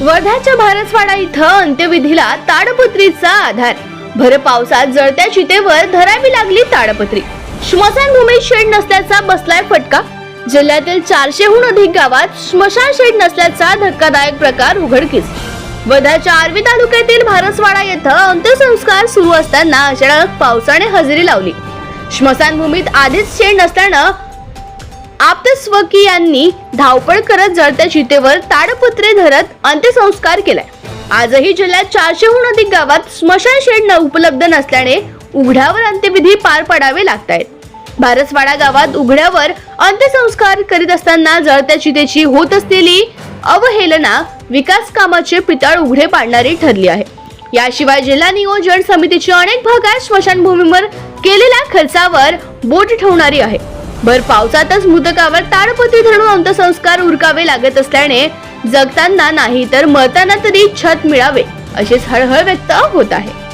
वर्ध्याच्या भारसवाडा इथं अंत्यविधीला ताडपत्रीचा आधार. भर पावसात जळत्या चितेवर धरावी लागली ताडपत्री. स्मशानभूमीत शेड नसल्याचा बसलाय फटका. जिल्ह्यातील चारशेहून अधिक गावात स्मशान शेड नसल्याचा धक्कादायक प्रकार उघडकीस. वर्ध्याच्या आर्वी तालुक्यातील भारसवाडा येथे अंत्यसंस्कार सुरू असताना अचानक पावसाने हजेरी लावली. स्मशानभूमीत आधीच शेड नसल्यानं आप्तस्वकीयांनी धावपळ करत जळत्या चितेवर ताडपत्रे धरत अंत्यसंस्कार केलाय आजही जिल्ह्यात चारशेहून अधिक गावात स्मशान शेड न उपलब्ध नसल्याने उघड्यावर अंत्यविधी पार पाडावे लागत आहेत भारसवाडा गावात उघड्यावर अंत्यसंस्कार करीत असताना जळत्या चितेची होत असलेली अवहेलना विकास कामाचे पितळ उघडे पाडणारी ठरली आहे. याशिवाय जिल्हा नियोजन समितीच्या अनेक भागात स्मशानभूमीवर केलेल्या खर्चावर बोट ठेवणारी आहे. भर पावसातच मृतकावर ताडपती धरून अंत्यसंस्कार उरकावे लागत असल्याने जगताना नाही तर मरताना तरी छत मिळावे अशीच हळहळ व्यक्त होत आहे.